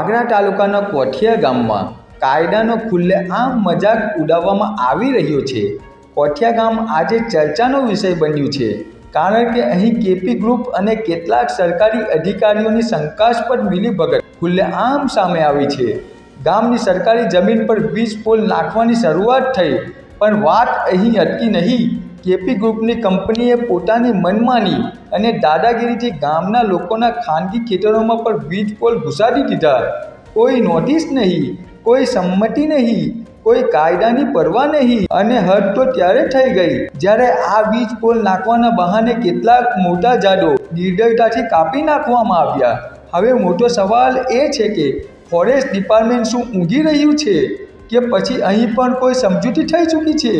વાગરા તાલુકાના કોઠિયા ગામમાં કાયદાનો ખુલ્લે આમ મજાક ઉડાવવામાં આવી રહ્યો છે. કોઠિયા ગામ આજે ચર્ચાનો વિષય બન્યું છે. કારણ કે અહીં કેપી ગ્રુપ અને કેટલાક સરકારી અધિકારીઓની શંકાસ્પદ મિલીભગત ખુલ્લે આમ સામે આવી છે. ગામની સરકારી જમીન પર વીજ પોલ નાખવાની શરૂઆત થઈ, પણ વાત અહીં અટકી નહીં. કેપી ગ્રુપની કંપનીએ પોતાની મનમાની અને દાદાગીરીથી ગામના લોકોના ખાનગી ખેતરોમાં પણ વીજ પોલ ઘુસાડી દીધા. કોઈ નોટિસ નહીં, કોઈ સંમતિ નહીં, કોઈ કાયદાની પરવા નહીં અને હદ તો ત્યારે થઈ ગઈ જ્યારે આ વીજ પોલ નાખવાના બહાને કેટલાક મોટા જાડો નિર્દયતાથી કાપી નાખવામાં આવ્યા. હવે મોટો સવાલ એ છે કે ફોરેસ્ટ ડિપાર્ટમેન્ટ શું ઊંઘી રહ્યું છે કે પછી અહીં પણ કોઈ સમજૂતી થઈ ચૂકી છે?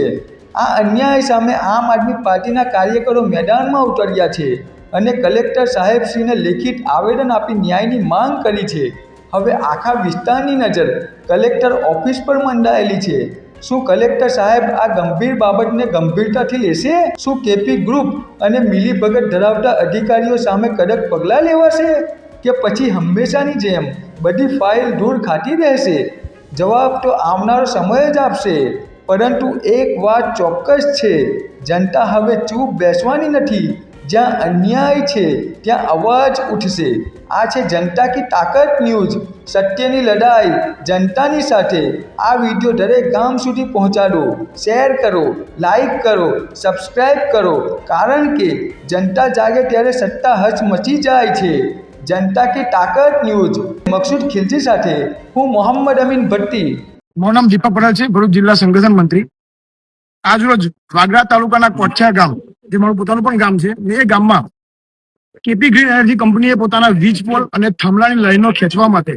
આ અન્યાય સામે આમ આદમી પાર્ટીના કાર્યકરો મેદાનમાં ઉતર્યા છે અને કલેક્ટર સાહેબશ્રીને લેખિત આવેદન આપી ન્યાયની માંગ કરી છે. હવે આખા વિસ્તારની નજર કલેક્ટર ઓફિસ પર મંડાયેલી છે. શું કલેક્ટર સાહેબ આ ગંભીર બાબતને ગંભીરતાથી લેશે? શું કેપી ગ્રુપ અને મિલીભગત ધરાવતા અધિકારીઓ સામે કડક પગલાં લેવાશે? કે પછી હંમેશાની જેમ બધી ફાઇલ દૂર ખાતી રહેશે જવાબ તો આવનારો સમય જ આપશે. પરંતુ એક વાત ચોક્કસ છે, જનતા હવે ચૂપ બેસવાની નથી. જ્યાં અન્યાય છે, ત્યાં અવાજ ઉઠશે. આ છે જનતા કી તાકાત ન્યૂઝ. સત્યની લડાઈ જનતાની સાથે. આ વીડિયો દરેક ગામ સુધી પહોંચાડો. શેર કરો, લાઈક કરો સબસ્ક્રાઈબ કરો. કારણ કે જનતા જાગે ત્યારે સત્તા હચમચી જાય છે. જનતા કી તાકાત ન્યૂઝ. મકસૂદ ખિલજી સાથે હું મોહમ્મદ અમીન ભટ્ટી. મારું નામ દીપક પટેલ છે, ભરૂચ જિલ્લા સંગઠન મંત્રી. આજરોજ વાગરા તાલુકાના કોઠિયા ગામ, જે મારું પોતાનું પણ ગામ છે એ ગામમાં કેપી ગ્રીન એનર્જી કંપનીએ પોતાના વીજ પોલ અને થાંભલાની લાઈનો ખેંચવા માટે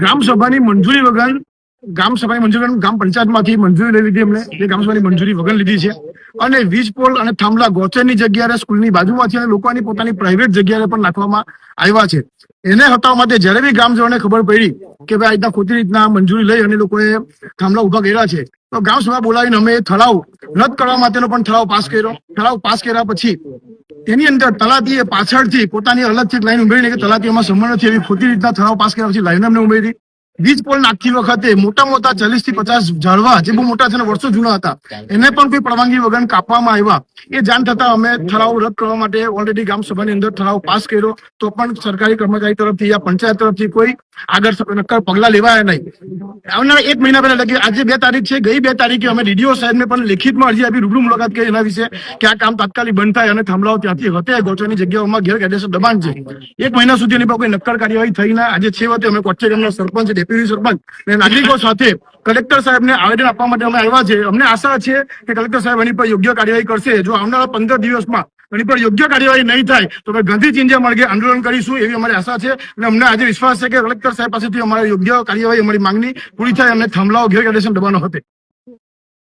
ગ્રામ સભાની મંજૂરી વગર, ગ્રામ સભાની મંજૂરી ગ્રામ પંચાયતમાંથી મંજૂરી લઈ લીધી એમને. એ ગ્રામ સભાની મંજૂરી વગર લીધી છે. અને વીજ પોલ અને થાંભલા ગોચરની જગ્યાએ સ્કૂલની બાજુમાંથી અને લોકોની પોતાની પ્રાઇવેટ જગ્યાએ પણ નાખવામાં આવ્યા છે. એને હટાવવા માટે જ્યારે બી ગ્રામજનોને ખબર પડી કે ભાઈ આ રીતના ખોટી રીતના મંજૂરી લઈ અને લોકોએ થાંભલા ઊભા કર્યા છે, તો ગ્રામ સભા બોલાવીને અમે ઠરાવ રદ કરવા માટેનો પણ ઠરાવ પાસ કર્યો. ઠરાવ પાસ કર્યા પછી તેની અંદર તલાટીએ પાછળથી પોતાની અલગથી લાઈન ઉમેરીને કે તલાટીઓમાં સંબંધ નથી, એવી ખોટી રીતના ઠરાવ પાસ કર્યા પછી લાઈન અમને ઉમેરી. વીજ પોલ નાખતી વખતે મોટા મોટા ચાલીસથી પચાસ ઝાડવા જે બહુ મોટા છે વર્ષો જૂના હતા, એને પણ કોઈ પરવાનગી વગર કાપવામાં આવ્યા. એ જાણ થતા અમે ઠરાવ રદ કરવા માટે ઓલરેડી ગ્રામ સભાની અંદર ઠરાવ પાસ કર્યો. તો પણ સરકારી કર્મચારી તરફથી યા પંચાયત તરફથી કોઈ આગળ નક્કર પગલા લેવાયા નહીં. આવનારા એક મહિના પહેલા એટલે આજે બે તારીખ છે, ગઈ બે તારીખે અમે ડીડીઓ સાહેબને પણ લેખિતમાં અરજી આપી રૂબરૂ મુલાકાત કરી એના વિશે કે આ કામ તાત્કાલિક બંધ થાય અને થાંભલાઓ ત્યાંથી હતે ગોચરની જગ્યાઓમાં ગેરકાયદેસર દબાણ છે. એક મહિના સુધી એની પર કોઈ નક્કર કાર્યવાહી થઈ ના. આજે છેવટે અમે કોચ્ચે ગામના સરપંચ ડેપ્યુટી સરપંચ અને નાગરિકો સાથે કલેક્ટર સાહેબને આવેદન આપવા માટે અમે આવ્યા છે. અમને આશા છે કે કલેક્ટર સાહેબ એની પર યોગ્ય કાર્યવાહી કરશે. જો આવનારા પંદર દિવસમાં એની પર યોગ્ય કાર્યવાહી નહીં થાય, તો અમે ગાંધી ચિંજા માર્ગે આંદોલન કરીશું એવી અમારી આશા છે. અને અમને આજે વિશ્વાસ છે કે કલેક્ટર સાહેબ પાસેથી અમારી યોગ્ય કાર્યવાહી, અમારી માંગણી પૂરી થાય અને થાંભલાઓ ગેરકાયદેસર દબાણો હતે.